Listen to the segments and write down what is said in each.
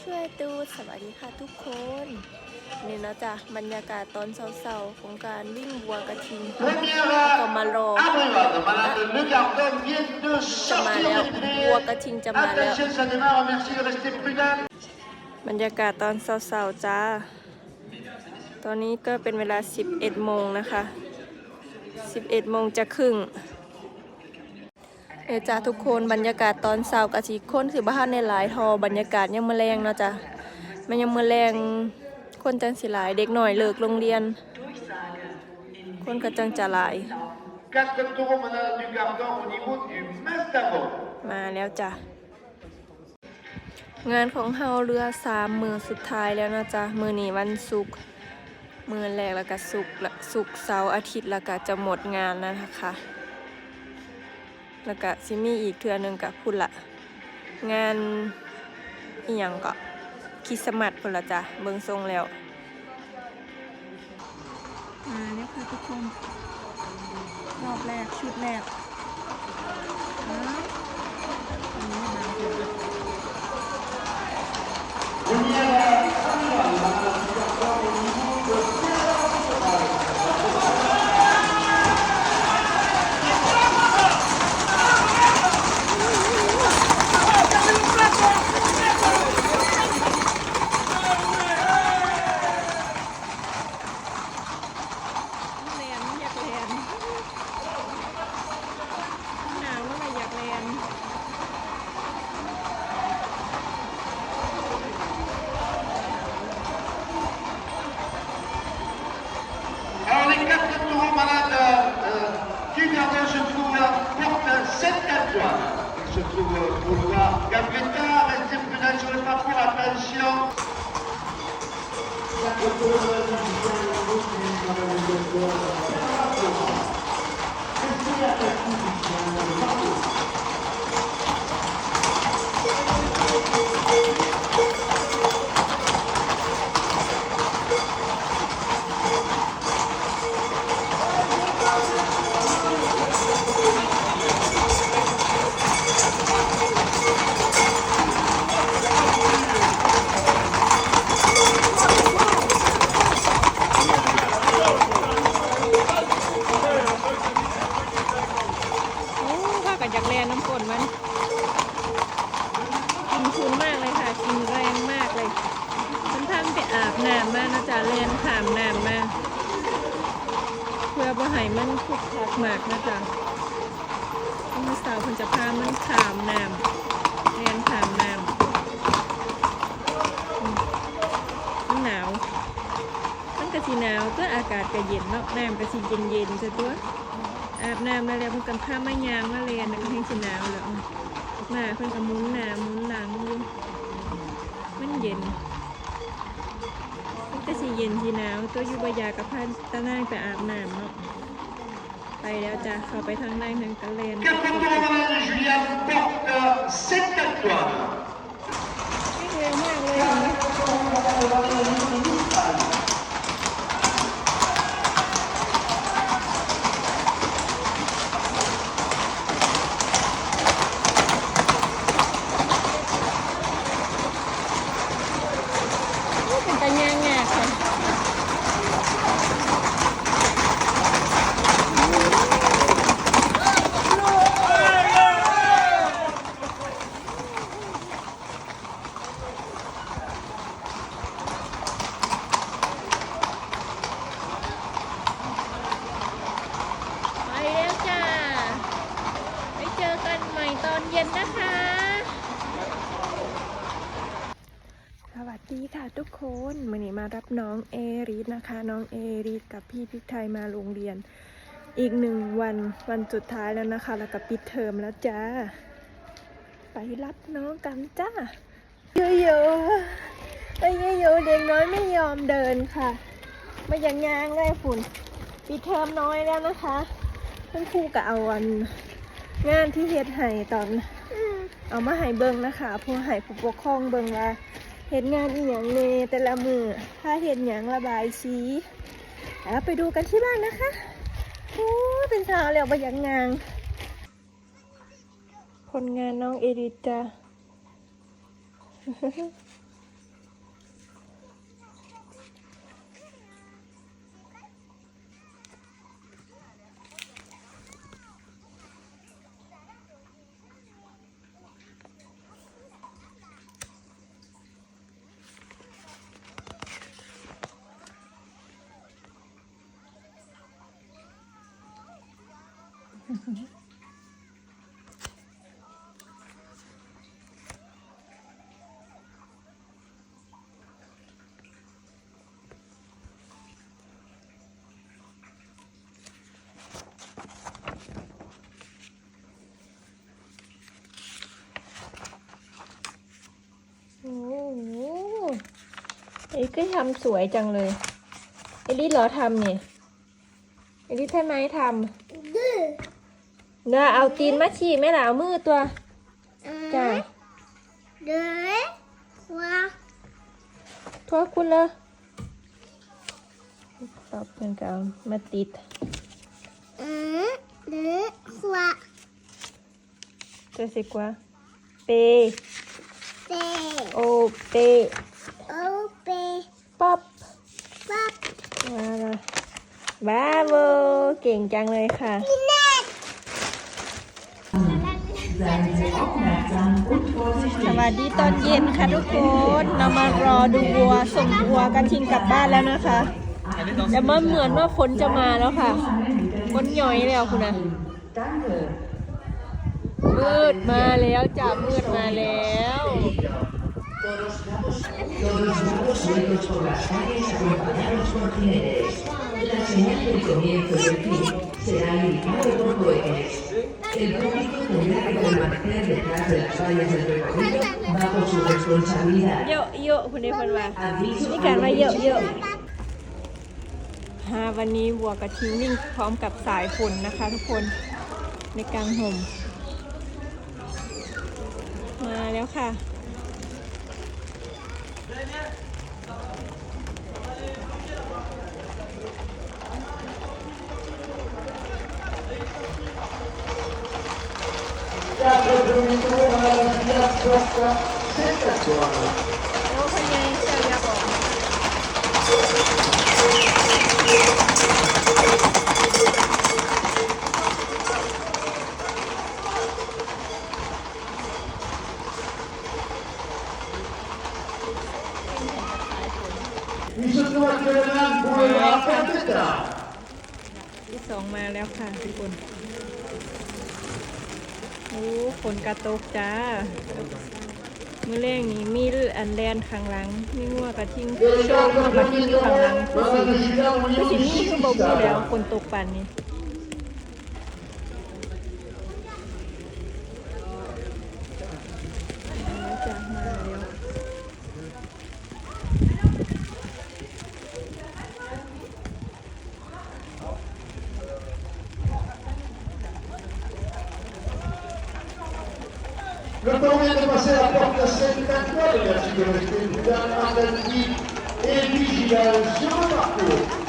ช่วยดูสวัสดีค่ะทุกคน นี่นะจ๊ะบรรยากาศตอนเช้าๆของการวิ่งบัวกระทิงก็มารอ arrivade, Malade Le Gardon vient de จะมาแล้ว l'étrier. บัวกระทิงจะมาแล้ว บรรยากาศตอนเช้าๆจ้า ตอนนี้ก็เป็นเวลา 11โมงนะคะ 11โมงจะครึ่ง เอจ้าทุกคนบรรยากาศตอนเช้ากะสิคนสิบ้านในหลายทอบรรยากาศยังมือแรงเนาะจ้ะมันยังมือแรงคนจังสิหลายเด็กหน่อยเลิกโรงเรียน คนก็จังจะหลาย มาแล้วจ้ะงานของเฮาเรือสามมือสุดท้ายแล้วนะจ๊ะมือนี้วันศุกร์มือแรกแล้วก็ศุกร์ละศุกร์เสาร์อาทิตย์แล้วก็จะหมดงานนะคะ แล้วก็ซิมีอีกเทือหนึงกับพุ่นละงานอีหยังก็คริสต์มาสพุ่นละจ้ะเบิ่งทรงแล้วมาแล้วค่ะทุกคนรอบแรกชุดแรก โมากนะจ๊ะคุณสาวคุณจะพามันขามน้ำแลนขามน้ำมันหนาวมันก็สีหนาวก็อากาศก็เย็นเนาะน้ำก็สีเย็นๆซะตัวอาบน้ำมาแล้วพิ่นกันข้ามมายางมาเรียนนักให้สิหนาวแล้วมาเพิ่นก็หมุนน้าหมุนหลังอยู่มันเย็นก็สิเย็นสิหนาวตัวอยู่บยากกับพันตะนางไปอาบน้ำเนาะ ไปแล้วจ้ะเข้าไปทางในทางกะเลน Quatre taureaux malades de Julien portent 7 étoiles. วิ่งเร็วมากเลยเห็นไหมโอ้เป็นตะยางงาค่ะ ไปแล้วจ้า ไปเจอกันใหม่ตอนเย็นนะคะ สวัส ดีค่ะทุกคนวันนี้มารับน้องเอริสนะคะ น้องเอริสกับพี่พิกไทยมาโรงเรียน อีกหนึ่งวันวันสุดท้ายแล้วนะคะ แล้วก็ปิดเทอมแล้วจ้า ไปรับน้องกันจ้าโยโย่ไอ้โยโย่เด็กน้อยไม่ยอมเดินค่ะไม่อยังยางเลยฝุ่นปิดเทอมน้อยแล้วนะคะคุณครูก็เอาวันงานที่เฮ็ดให้ตอน เอามาให้เบิ่งนะคะผู้ให้ผู้ปกครองเบิ่งว่า เห็นงานอีหยังเนแต่ละมือถ้าเห็นหยังระบายสีแล้วไปดูกันที่บ้านนะคะโอ้เป็นสาวแล้วไปยังงานผลงานน้องเอดิตจ้ะ เอ้ยก็ทำสวยจังเลย เอลิสเหรอทำเนี่ย เอลิสใช่ไหมทำ น่าเอาตีนมาฉีไหม่ล่ะเอามือตัวจ้าเดือว่าทั่วคุณเลยตอบกันกันมาติดอืมเดือว่าจะสิกว่าเปเตโอเปโอเปป๊อปปั๊บมาละบ้าโบเก่งจังเลยค่ะ สวัสดีตอนเย็นค่ะทุกคนเรามารอดูวัวส่งวัวกันทิ้งกลับบ้านแล้วนะคะแต่เมันเหมือนว่าฝนจะมาแล้วค่ะฝนหย่อยแล้วคุณนะมืดมาแล้วจ้ามืดมาแล้ว เยอะเยอะคุณได้คนว่า Aviso นี่ a การว่าเยอะ los เยอะฮาวันนี้วัวกระทิงวิ่งพร้อมกับสายฝนนะคะทุกคนในกลางห่มมาแล้วค่ะ ที่สองมาแล้วค่ะทุกคน อ้ฝนกระตกจ้า เมื่อแรงนี้มีอันแลนข้างหลังมีงัวกระทิงโชว์งัวกระทิงอยู่ข้างหลังผู้สิผู้สิมีคือบ่มีแล้วฝนตกป่านนี้ Normalmente passei a porta 114, a segurança, a andar e vigiar o seu vapor.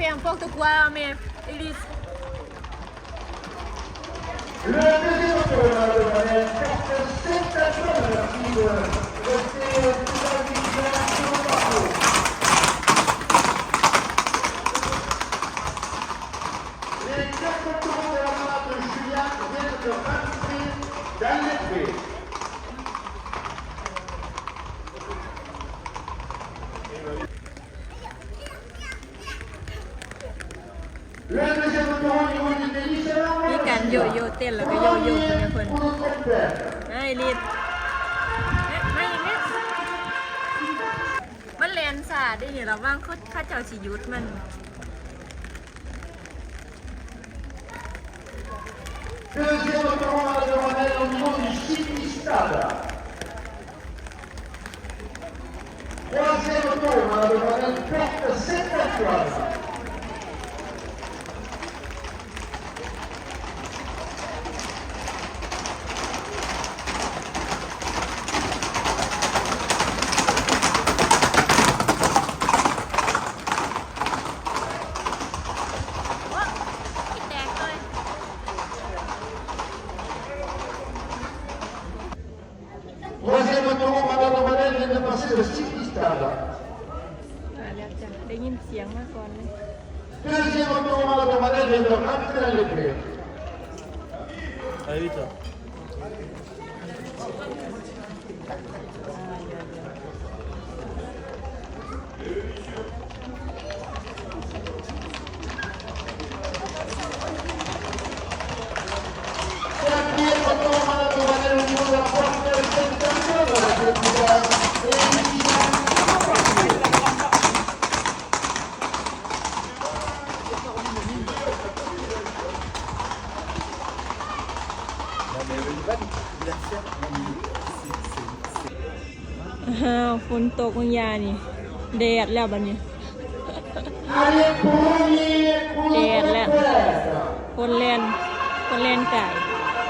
อ๋อเราเฟียงพวกตะกวาเมอิลิส Le deuxième tournoi de Valais porte 54, merci de rester prudent, vigilant sur le parcours. Les quatre tours de la main de Julien viennent de rentrer dans les faits. Le deuxième มีการโยโย่เต้นแล้วก็โยโย่คนเพื่อนไม่รีบไม่ไม่มันแลนสาดได้เนี่ยเราว่างเขาข้าเจ้าสิยุทธมันเพื่อที่จะทำอะไรมในโลกนี้สิมิสตาร์ Quasi lo trovano nel quarto sempre a quasi. เสียงม อ้าวฝนตกบางยานี่แดดแล้วบัดนี้ Allez, premier pour le Et là. Leclerc. คนแลนคนแลนไก่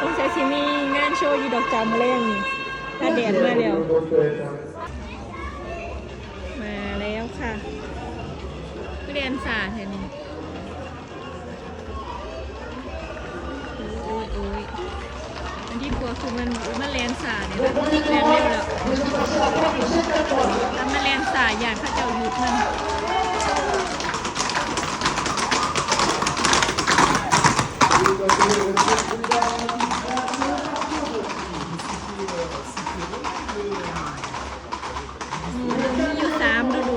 ต้องใช้ชิมีงานโชว์อยู่ดอกจามมาแรงนี่ถ้าแดดมาแล้วมาแล้วค่ะเรียนศาสตร์ กลัวคือมันมันเรียนศาสตร์เนี่ยนะเรียนเร็วแล้วแล้วมันเรียนศาสตร์อย่างข้าเจ้าหยุดมันมีอยู่สามฤดู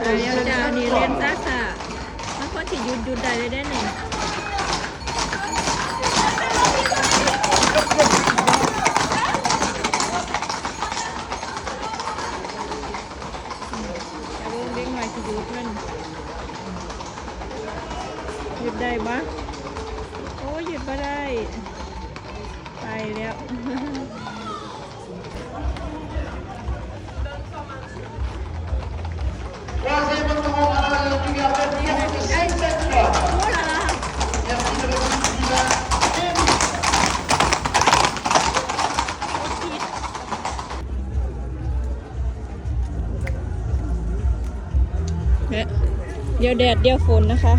แต่ยังจะนี่เรียนซาซามันควรที่หยุดหยุดได้ได้หนึ่ง Bên ngoài thì dưới mình Dịp đây bác เดี๋ยวแดดเดี๋ยวฝนนะคะ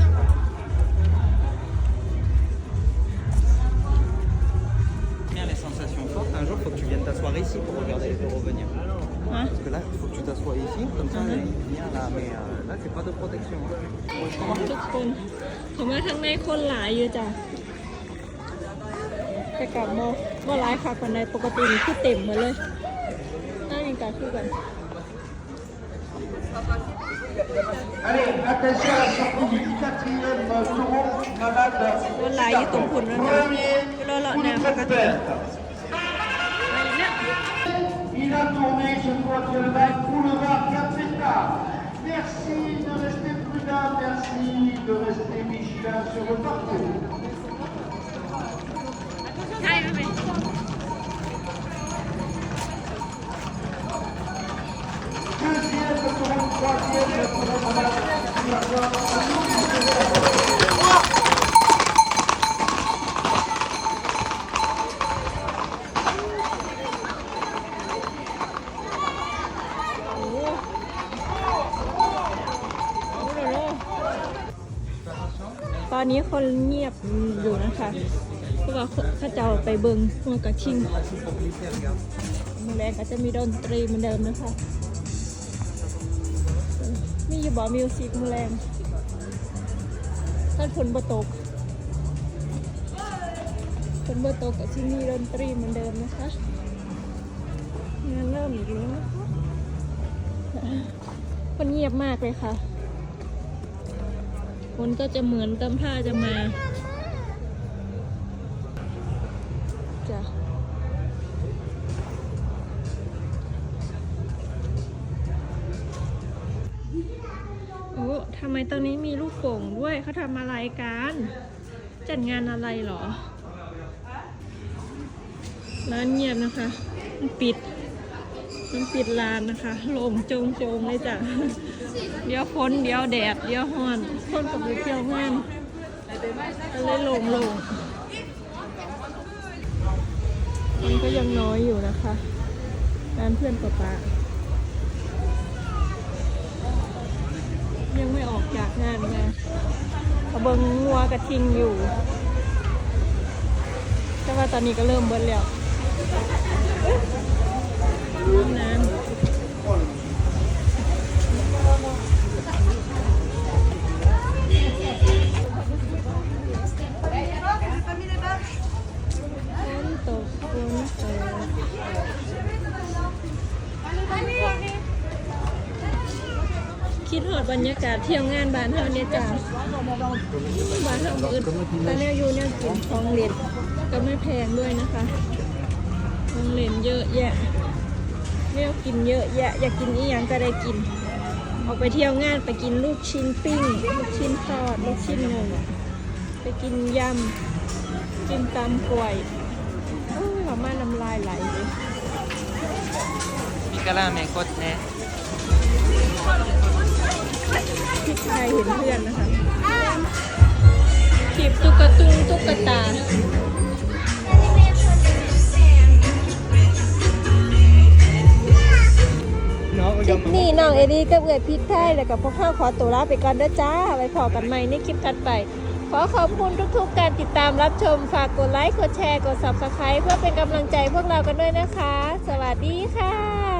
Bien les sensations fortes. Un jour, il faut que tu viennes t'asseoir ici pour regarder les deux revenir. ฮะ Parce que là, il faut que tu t'assoies ici, comme ça, Mhm. il vient là. Mais euh, là, c'est pas de protection. ทุกคนผมว่าข้างในคนหลายอยู่จ้ะแต่กลับโมโมหลายค่ะคนในปกตินี่คือเต็มหมดเลยน่ายิงการคู่กัน Allez, attention à la sortie du quatrième tour. Navade. คนหลายอยู่ตรงคุณแล้วนะ Premier รอเลาะ pour แนว les ปกติ experts. ไปเนี่ย Il a tourné, je crois que le bac boulevard Capeta. Merci de rester prudent, merci de rester vigilant sur le parcours. คนเงียบอยู่นะคะเพราะว่าข้าเจ้าไปเบิงหัวกระชิงมือแรงก็จะมีดนตรีเหมือนเดิมนะคะ มีอยู่บ่มิวสิกมือแรงท่านฝนบตกฝนบตกก็ที่มีดนตรีเหมือนเดิมนะคะงานเริ่มอีกแล้วนะคะคนเงียบมากเลยค่ะ คนก็จะเหมือนกำท่าจะมาจ้ะโอ้ทำไมตรงนี้มีลูกโป่งด้วยเขาทำอะไรกัน จัดงานอะไรเหรอ ร้านเงียบนะคะมันปิดมันปิดร้านนะคะ ลงโจงจงๆเลยจ้ะ เดี๋ยวฝนเดี๋ยวแดด เดี๋ยวฮ้อน คนกับเที่ยวงานเลยโล่งโล่งมันก็ยังน้อยอยู่นะคะร้านเพื่อนปะปะยังไม่ออกจากงานไงเขาเบิงงัวกระทิงอยู่ แต่ว่าตอนนี้ก็เริ่มเบิ้แล้ว คิดหอดบรรยากาศเที่ยวงานบ้านเฮาเนี่จ้าบ้านเฮาอึดแต่แนวอยู่เนี่ยกินของเล่นก็ไม่แพงด้วยนะคะของเล่นเยอะแยะเรียกกินเยอะแยะ อยากกินอีหยังก็ได้กิน ออกไปเที่ยวงานไปกินลูกชิ้นปิ้ง ลูกชิ้นทอด ลูกชิ้นหนึ่งไปกินยำ กินตำกล้วยโอ้ยเรามาน้ำลายไหลเลย Mica me cote. พี่ชายเห็นเพื่อนนะคะคลิปตุ๊กตุงตุ๊กตา Non, คลิปนี้น้องเอดีกับเอือยพิษไทยแล้วกับพวกข้าขอตัวลาไปก่อนเด้อจ้า ไว้พอกันใหม่ในคลิปถัดไป ขอขอบคุณทุกๆ การติดตามรับชม ฝากกดไลค์ กดแชร์ กด subscribe เพื่อเป็นกำลังใจพวกเรากันด้วยนะคะ สวัสดีค่ะ